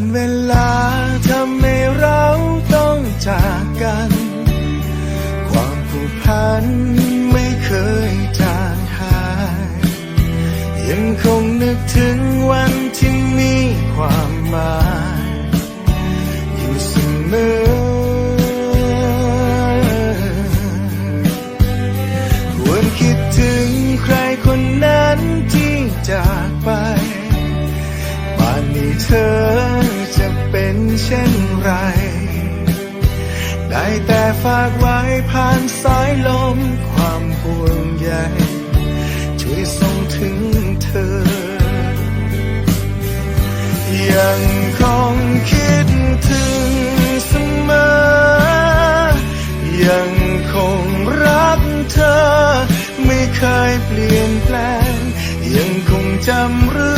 วันเวลาทำให้เราต้องจากกัน ความผูกพันไม่เคยจางหาย ยังคงนึกถึงวันที่มีความหมาย อยู่เสมอควรคิดถึงใครคนนั้นที่จากไปป่านนี้เธอ เช่นไร ได้แต่ฝากไว้ผ่านสายลมความห่วงใยช่วยส่งถึงเธอ ยังคงคิดถึงเสมอ ยังคงรักเธอ ไม่เคยเปลี่ยนแปลง ยังคงจำเรื่อง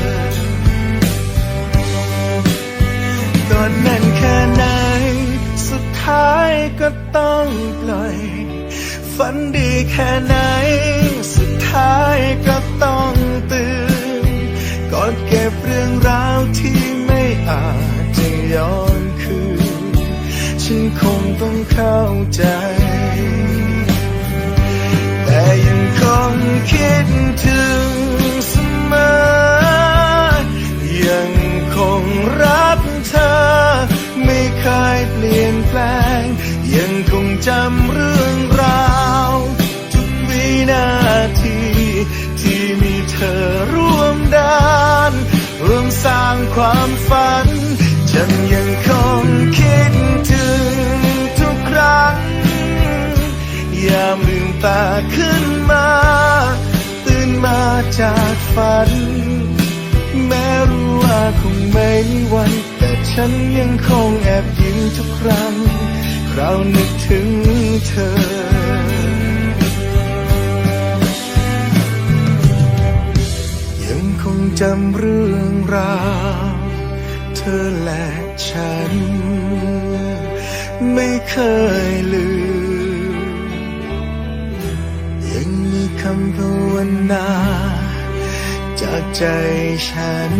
ก็ต้องปล่อย ฝันดีแค่ไหน สุดท้ายก็ต้องตื่นกอดเก็บเรื่องราวที่ไม่อาจจะย้อนคืน ฉันคงต้องเข้าใจ แต่ยังคงคิดถึงเสมอ ยังคงรักเธอ ไม่เคยเปลี่ยนแปลงยัง คงจำเรื่องราว ทุกวินาที ที่มีเธอร่วมดานร่วมสร้างความฝัน ฉันยังคงคิดถึงทุกครั้ง ยามลืมตาขึ้นมา ตื่นมาจากฝัน แม้รู้ว่าคงไม่วัน แต่ฉันยังคงแอบยิ้มทุกครั้ง คราวนึกถึงเธอ ยังคงจำเรื่องราว เธอและฉัน ไม่เคยลืม ยังมีคำภาวนา จากใจฉัน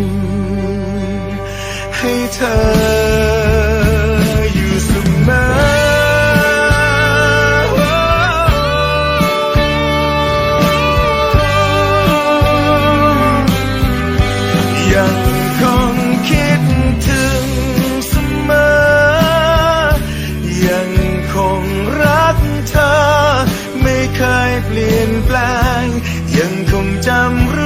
ให้เธอ คงรักเธอ ไม่เคยเปลี่ยนแปลง ยังคงจำ